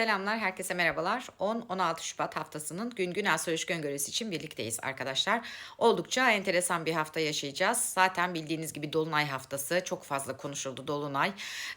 Selamlar, herkese merhabalar. 10-16 Şubat haftasının gün gün astrolojik öngörüsü için birlikteyiz arkadaşlar. Oldukça enteresan bir hafta yaşayacağız. Zaten bildiğiniz gibi Dolunay haftası çok fazla konuşuldu. Dolunay,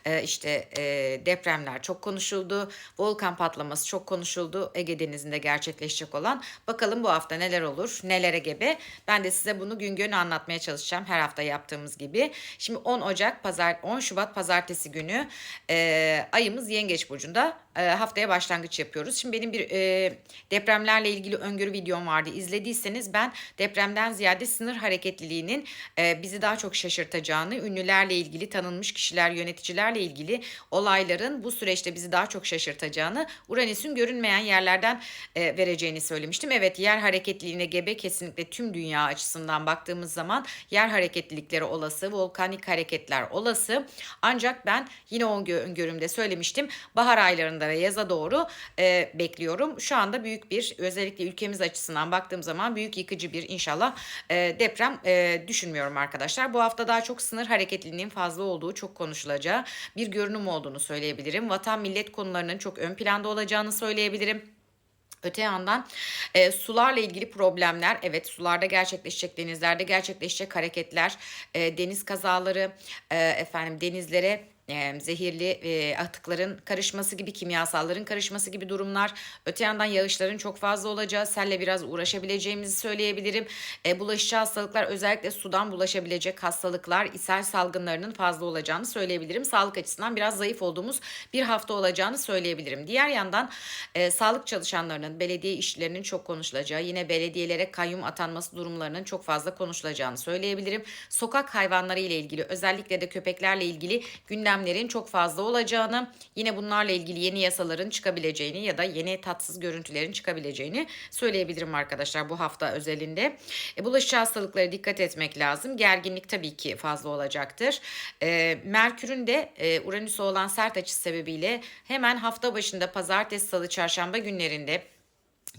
Ee, işte e, depremler çok konuşuldu. Volkan patlaması çok konuşuldu. Ege Denizi'nde gerçekleşecek olan. Bakalım bu hafta neler olur, nelere gebe. Ben de size bunu gün gün anlatmaya çalışacağım. Her hafta yaptığımız gibi. Şimdi 10 Ocak, pazar 10 Şubat pazartesi günü e, ayımız Yengeç Burcu'nda haftaya başlangıç yapıyoruz. Şimdi benim bir e, depremlerle ilgili öngörü videom vardı. İzlediyseniz ben depremden ziyade sınır hareketliliğinin e, bizi daha çok şaşırtacağını, ünlülerle ilgili, tanınmış kişiler, yöneticilerle ilgili olayların bu süreçte bizi daha çok şaşırtacağını, Uranüs'ün görünmeyen yerlerden e, vereceğini söylemiştim. Evet yer hareketliliğine gebe kesinlikle tüm dünya açısından baktığımız zaman yer hareketlilikleri olası, volkanik hareketler olası. Ancak ben yine o öngö- öngörümde söylemiştim. Bahar aylarında ve yaza doğru e, bekliyorum. Şu anda büyük bir özellikle ülkemiz açısından baktığım zaman büyük yıkıcı bir inşallah e, deprem e, düşünmüyorum arkadaşlar. Bu hafta daha çok sınır hareketliliğinin fazla olduğu çok konuşulacağı bir görünüm olduğunu söyleyebilirim. Vatan millet konularının çok ön planda olacağını söyleyebilirim. Öte yandan e, sularla ilgili problemler evet sularda gerçekleşecek denizlerde gerçekleşecek hareketler e, deniz kazaları e, efendim denizlere zehirli atıkların karışması gibi kimyasalların karışması gibi durumlar. Öte yandan yağışların çok fazla olacağı, selle biraz uğraşabileceğimizi söyleyebilirim. E, bulaşıcı hastalıklar özellikle sudan bulaşabilecek hastalıklar, ishal salgınlarının fazla olacağını söyleyebilirim. Sağlık açısından biraz zayıf olduğumuz bir hafta olacağını söyleyebilirim. Diğer yandan e, sağlık çalışanlarının, belediye işçilerinin çok konuşulacağı, yine belediyelere kayyum atanması durumlarının çok fazla konuşulacağını söyleyebilirim. Sokak hayvanları ile ilgili özellikle de köpeklerle ilgili gündemlerin çok fazla olacağını, yine bunlarla ilgili yeni yasaların çıkabileceğini ya da yeni tatsız görüntülerin çıkabileceğini söyleyebilirim arkadaşlar bu hafta özelinde. E, bulaşıcı hastalıklara dikkat etmek lazım. Gerginlik tabii ki fazla olacaktır. E, Merkür'ün de e, Uranüs'e olan sert açısı sebebiyle hemen hafta başında pazartesi, salı, çarşamba günlerinde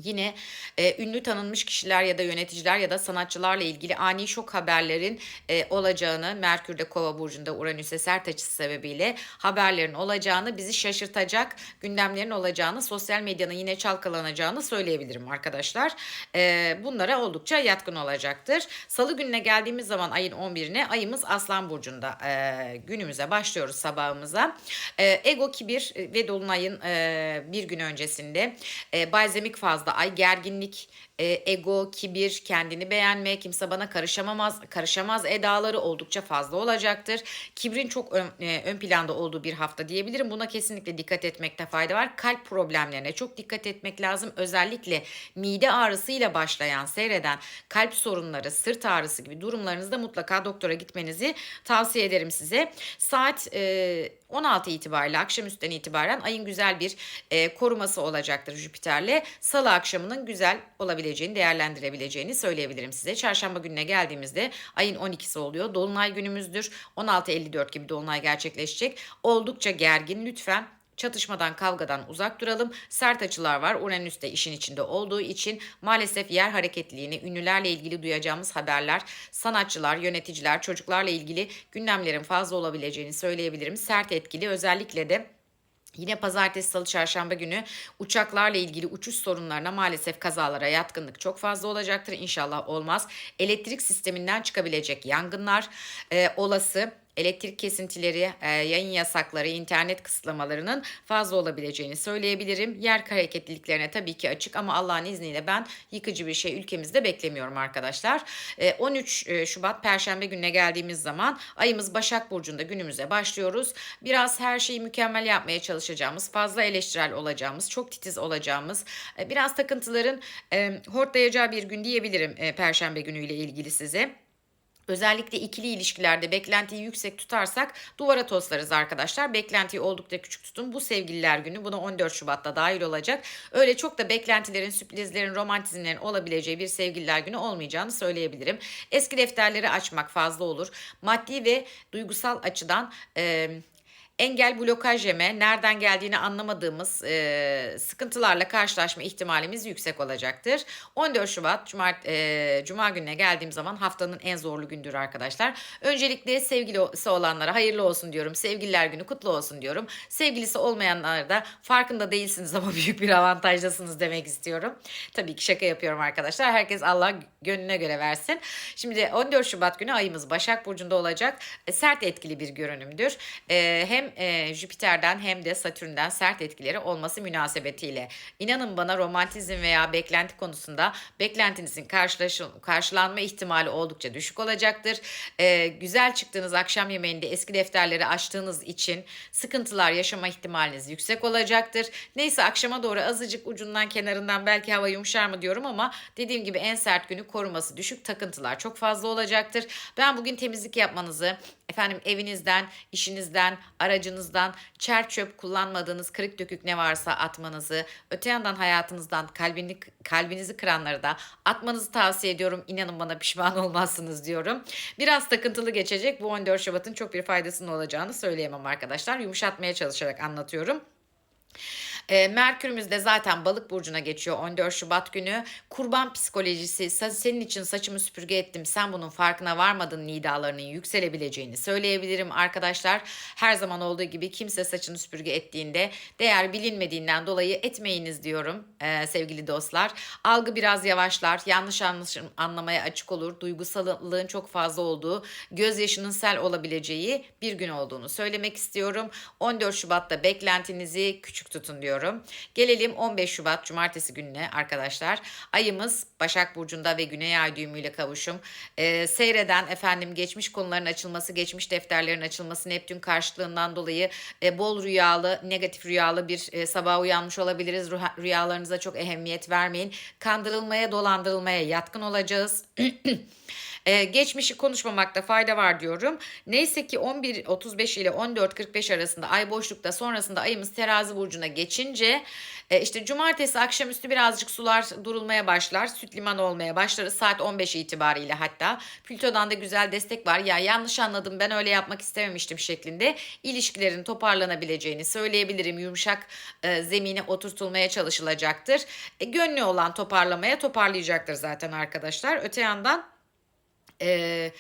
Yine e, ünlü tanınmış kişiler ya da yöneticiler ya da sanatçılarla ilgili ani şok haberlerin e, olacağını, Merkür'de Kova burcunda Uranüs'e sert açısı sebebiyle haberlerin olacağını, bizi şaşırtacak gündemlerin olacağını, sosyal medyanın yine çalkalanacağını söyleyebilirim arkadaşlar. E, bunlara oldukça yatkın olacaktır. Salı gününe geldiğimiz zaman ayın 11'ine ayımız Aslan burcunda e, günümüze başlıyoruz sabahımıza. E, ego kibir ve dolunayın e, bir gün öncesinde e, balzemik fazla ay gerginlik, e, ego, kibir, kendini beğenme, kimse bana karışamaz, karışamaz edaları oldukça fazla olacaktır. Kibrin çok ön, e, ön planda olduğu bir hafta diyebilirim. Buna kesinlikle dikkat etmekte fayda var. Kalp problemlerine çok dikkat etmek lazım. Özellikle mide ağrısıyla başlayan, seyreden kalp sorunları, sırt ağrısı gibi durumlarınızda mutlaka doktora gitmenizi tavsiye ederim size. Saat e, 16 itibariyle akşamüstten itibaren ayın güzel bir e, koruması olacaktır Jüpiter'le. Salı akşamının güzel olabileceğini, değerlendirebileceğini söyleyebilirim size. Çarşamba gününe geldiğimizde ayın 12'si oluyor. Dolunay günümüzdür. 16.54 gibi dolunay gerçekleşecek. Oldukça gergin lütfen Çatışmadan, kavgadan uzak duralım. Sert açılar var. Uranüs de işin içinde olduğu için maalesef yer hareketliliğini, ünlülerle ilgili duyacağımız haberler, sanatçılar, yöneticiler, çocuklarla ilgili gündemlerin fazla olabileceğini söyleyebilirim. Sert etkili özellikle de Yine pazartesi, salı, çarşamba günü uçaklarla ilgili uçuş sorunlarına maalesef kazalara yatkınlık çok fazla olacaktır. İnşallah olmaz. Elektrik sisteminden çıkabilecek yangınlar e, olası elektrik kesintileri, e, yayın yasakları, internet kısıtlamalarının fazla olabileceğini söyleyebilirim. Yer hareketliliklerine tabii ki açık ama Allah'ın izniyle ben yıkıcı bir şey ülkemizde beklemiyorum arkadaşlar. E, 13 e, Şubat Perşembe gününe geldiğimiz zaman ayımız Başak Burcu'nda günümüze başlıyoruz. Biraz her şeyi mükemmel yapmaya çalışacağımız, fazla eleştirel olacağımız, çok titiz olacağımız, e, biraz takıntıların e, hortlayacağı bir gün diyebilirim e, Perşembe günüyle ilgili size. Özellikle ikili ilişkilerde beklentiyi yüksek tutarsak duvara toslarız arkadaşlar. Beklentiyi oldukça küçük tutun. Bu sevgililer günü buna 14 Şubat'ta dahil olacak. Öyle çok da beklentilerin, sürprizlerin, romantizmlerin olabileceği bir sevgililer günü olmayacağını söyleyebilirim. Eski defterleri açmak fazla olur. Maddi ve duygusal açıdan... E, engel blokaj yeme, nereden geldiğini anlamadığımız e, sıkıntılarla karşılaşma ihtimalimiz yüksek olacaktır. 14 Şubat Cumart, e, Cuma gününe geldiğim zaman haftanın en zorlu gündür arkadaşlar. Öncelikle sevgilisi olanlara hayırlı olsun diyorum. Sevgililer günü kutlu olsun diyorum. Sevgilisi olmayanlara da farkında değilsiniz ama büyük bir avantajdasınız demek istiyorum. Tabii ki şaka yapıyorum arkadaşlar. Herkes Allah gönlüne göre versin. Şimdi 14 Şubat günü ayımız Başak Burcu'nda olacak. E, sert etkili bir görünümdür. E, hem e, Jüpiter'den hem de Satürn'den sert etkileri olması münasebetiyle. İnanın bana romantizm veya beklenti konusunda beklentinizin karşılanma ihtimali oldukça düşük olacaktır. E, güzel çıktığınız akşam yemeğinde eski defterleri açtığınız için sıkıntılar yaşama ihtimaliniz yüksek olacaktır. Neyse akşama doğru azıcık ucundan kenarından belki hava yumuşar mı diyorum ama dediğim gibi en sert günü koruması düşük takıntılar çok fazla olacaktır. Ben bugün temizlik yapmanızı efendim evinizden, işinizden, aracınızdan çer çöp kullanmadığınız kırık dökük ne varsa atmanızı, öte yandan hayatınızdan kalbini, kalbinizi kıranları da atmanızı tavsiye ediyorum. İnanın bana pişman olmazsınız diyorum. Biraz takıntılı geçecek. Bu 14 Şubat'ın çok bir faydasının olacağını söyleyemem arkadaşlar. Yumuşatmaya çalışarak anlatıyorum. E, Merkürümüz de zaten balık burcuna geçiyor 14 Şubat günü. Kurban psikolojisi "Sa- senin için saçımı süpürge ettim sen bunun farkına varmadın nidalarının yükselebileceğini söyleyebilirim arkadaşlar. Her zaman olduğu gibi kimse saçını süpürge ettiğinde değer bilinmediğinden dolayı etmeyiniz diyorum e, sevgili dostlar. Algı biraz yavaşlar, yanlış anlamaya açık olur, duygusallığın çok fazla olduğu, gözyaşının sel olabileceği bir gün olduğunu söylemek istiyorum. 14 Şubat'ta beklentinizi küçük tutun diyorum. Gelelim 15 Şubat Cumartesi gününe arkadaşlar. Ayımız Başak Burcu'nda ve Güney Ay düğümüyle kavuşum. Ee, seyreden efendim geçmiş konuların açılması, geçmiş defterlerin açılması Neptün karşıtlığından dolayı e, bol rüyalı, negatif rüyalı bir e, sabah uyanmış olabiliriz. Ruha- Rüyalarınıza çok ehemmiyet vermeyin. Kandırılmaya, dolandırılmaya yatkın olacağız. Ee, geçmişi konuşmamakta fayda var diyorum. Neyse ki 11.35 ile 14.45 arasında ay boşlukta sonrasında ayımız terazi burcuna geçince e, işte cumartesi akşamüstü birazcık sular durulmaya başlar. Süt liman olmaya başlar saat 15 itibariyle hatta. Plüto'dan da güzel destek var. Ya yanlış anladım ben öyle yapmak istememiştim şeklinde ilişkilerin toparlanabileceğini söyleyebilirim. Yumuşak e, zemine oturtulmaya çalışılacaktır. E, gönlü olan toparlamaya toparlayacaktır zaten arkadaşlar. Öte yandan e,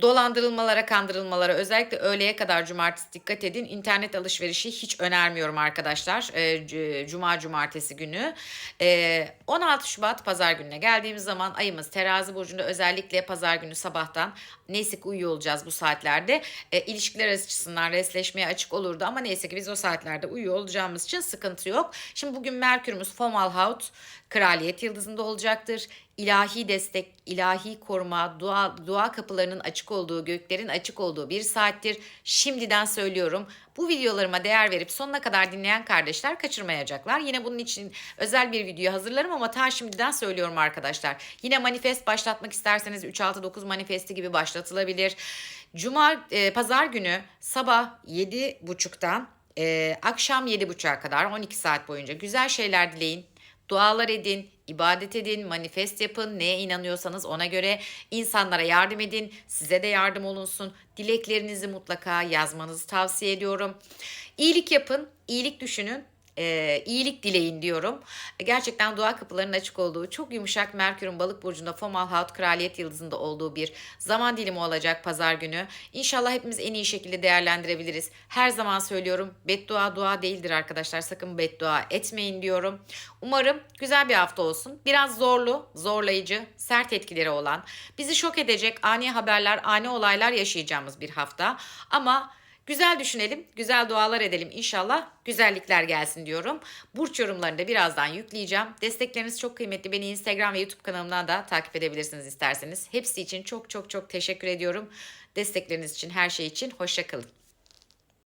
dolandırılmalara, kandırılmalara özellikle öğleye kadar cumartesi dikkat edin. İnternet alışverişi hiç önermiyorum arkadaşlar. E, Cuma cumartesi günü. E, 16 Şubat pazar gününe geldiğimiz zaman ayımız terazi burcunda özellikle pazar günü sabahtan neyse ki uyuyor olacağız bu saatlerde. E, ilişkiler açısından resleşmeye açık olurdu ama neyse ki biz o saatlerde uyuyor olacağımız için sıkıntı yok. Şimdi bugün Merkürümüz Fomalhaut kraliyet yıldızında olacaktır ilahi destek, ilahi koruma, dua, dua kapılarının açık olduğu, göklerin açık olduğu bir saattir. Şimdiden söylüyorum. Bu videolarıma değer verip sonuna kadar dinleyen kardeşler kaçırmayacaklar. Yine bunun için özel bir video hazırlarım ama ta şimdiden söylüyorum arkadaşlar. Yine manifest başlatmak isterseniz 369 manifesti gibi başlatılabilir. Cuma, e, pazar günü sabah 7.30'dan e, akşam 7.30'a kadar 12 saat boyunca güzel şeyler dileyin. Dualar edin, ibadet edin, manifest yapın, neye inanıyorsanız ona göre insanlara yardım edin, size de yardım olunsun. Dileklerinizi mutlaka yazmanızı tavsiye ediyorum. İyilik yapın, iyilik düşünün, e, iyilik dileyin diyorum. Gerçekten dua kapılarının açık olduğu, çok yumuşak Merkür'ün balık burcunda Fomalhaut kraliyet yıldızında olduğu bir zaman dilimi olacak pazar günü. İnşallah hepimiz en iyi şekilde değerlendirebiliriz. Her zaman söylüyorum beddua dua değildir arkadaşlar. Sakın beddua etmeyin diyorum. Umarım güzel bir hafta olsun. Biraz zorlu, zorlayıcı, sert etkileri olan, bizi şok edecek ani haberler, ani olaylar yaşayacağımız bir hafta. Ama Güzel düşünelim, güzel dualar edelim. İnşallah güzellikler gelsin diyorum. Burç yorumlarını da birazdan yükleyeceğim. Destekleriniz çok kıymetli. Beni Instagram ve YouTube kanalımdan da takip edebilirsiniz isterseniz. Hepsi için çok çok çok teşekkür ediyorum. Destekleriniz için, her şey için. Hoşçakalın.